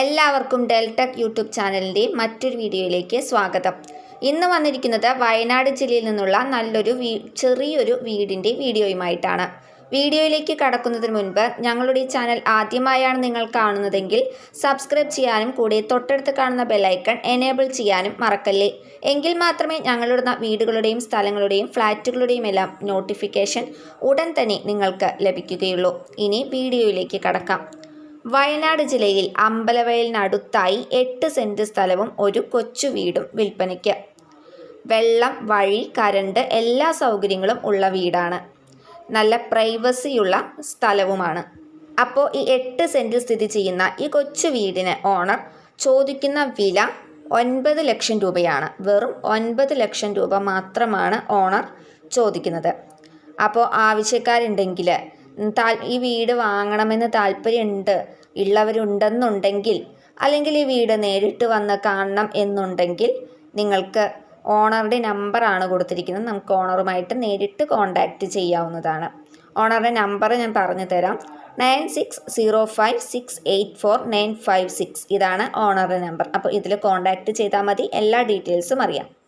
എല്ലാവർക്കും Deltech YouTube ചാനലിന്റെ മറ്റൊരു വീഡിയോയിലേക്ക് സ്വാഗതം. ഇന്ന് വന്നിരിക്കുന്നത് വയനാട് ജില്ലയിൽ നിന്നുള്ള നല്ലൊരു ചെറിയൊരു വീടിന്റെ വീഡിയോയുമായിട്ടാണ്. വീഡിയോയിലേക്ക് കടക്കുന്നതിന് മുൻപ് ഞങ്ങളുടെ ചാനൽ ആദ്യമായാണ് നിങ്ങൾ കാണുന്നതെങ്കിൽ സബ്സ്ക്രൈബ് ചെയ്യാനും കൂടി തൊട്ടടുത്ത് കാണുന്ന ബെല്ലൈക്കൺ എനേബിൾ ചെയ്യാനും മറക്കല്ലേ. എങ്കിൽ മാത്രമേ ഞങ്ങളുടെ വീടുകളുടെയും സ്ഥലങ്ങളുടെയും ഫ്ലാറ്റുകളുടെയും എല്ലാം നോട്ടിഫിക്കേഷൻ ഉടൻ തന്നെ നിങ്ങൾക്ക് ലഭിക്കുകയുള്ളൂ. ഇനി വീഡിയോയിലേക്ക് കടക്കാം. വയനാട് ജില്ലയിൽ അമ്പലവയലിനടുത്തായി എട്ട് സെന്റ് സ്ഥലവും ഒരു കൊച്ചു വീടും വിൽപ്പനയ്ക്ക്. വെള്ളം വഴി കരണ്ട് എല്ലാ സൗകര്യങ്ങളും ഉള്ള വീടാണ്. നല്ല പ്രൈവസിയുള്ള സ്ഥലവുമാണ്. അപ്പോൾ ഈ എട്ട് സെന്റിൽ സ്ഥിതി ചെയ്യുന്ന ഈ കൊച്ചു വീടിന് ഓണർ ചോദിക്കുന്ന വില ഒൻപത് ലക്ഷം രൂപയാണ്. വെറും ഒൻപത് ലക്ഷം രൂപ മാത്രമാണ് ഓണർ ചോദിക്കുന്നത്. അപ്പോൾ ആവശ്യക്കാരുണ്ടെങ്കിൽ ഈ വീട് വാങ്ങണമെന്ന് താല്പര്യമുണ്ട് ഉള്ളവരുണ്ടെന്നുണ്ടെങ്കിൽ അല്ലെങ്കിൽ ഈ വീട് നേരിട്ട് വന്ന് കാണണം എന്നുണ്ടെങ്കിൽ നിങ്ങൾക്ക് ഓണറുടെ നമ്പറാണ് കൊടുത്തിരിക്കുന്നത്. നമുക്ക് ഓണറുമായിട്ട് നേരിട്ട് കോൺടാക്റ്റ് ചെയ്യാവുന്നതാണ്. ഓണറുടെ നമ്പർ ഞാൻ പറഞ്ഞു തരാം. Nine six zero five six eight four nine five six ഇതാണ് ഓണറുടെ നമ്പർ. അപ്പോൾ ഇതിൽ കോൺടാക്റ്റ് ചെയ്താൽ മതി. എല്ലാ ഡീറ്റെയിൽസും അറിയാം.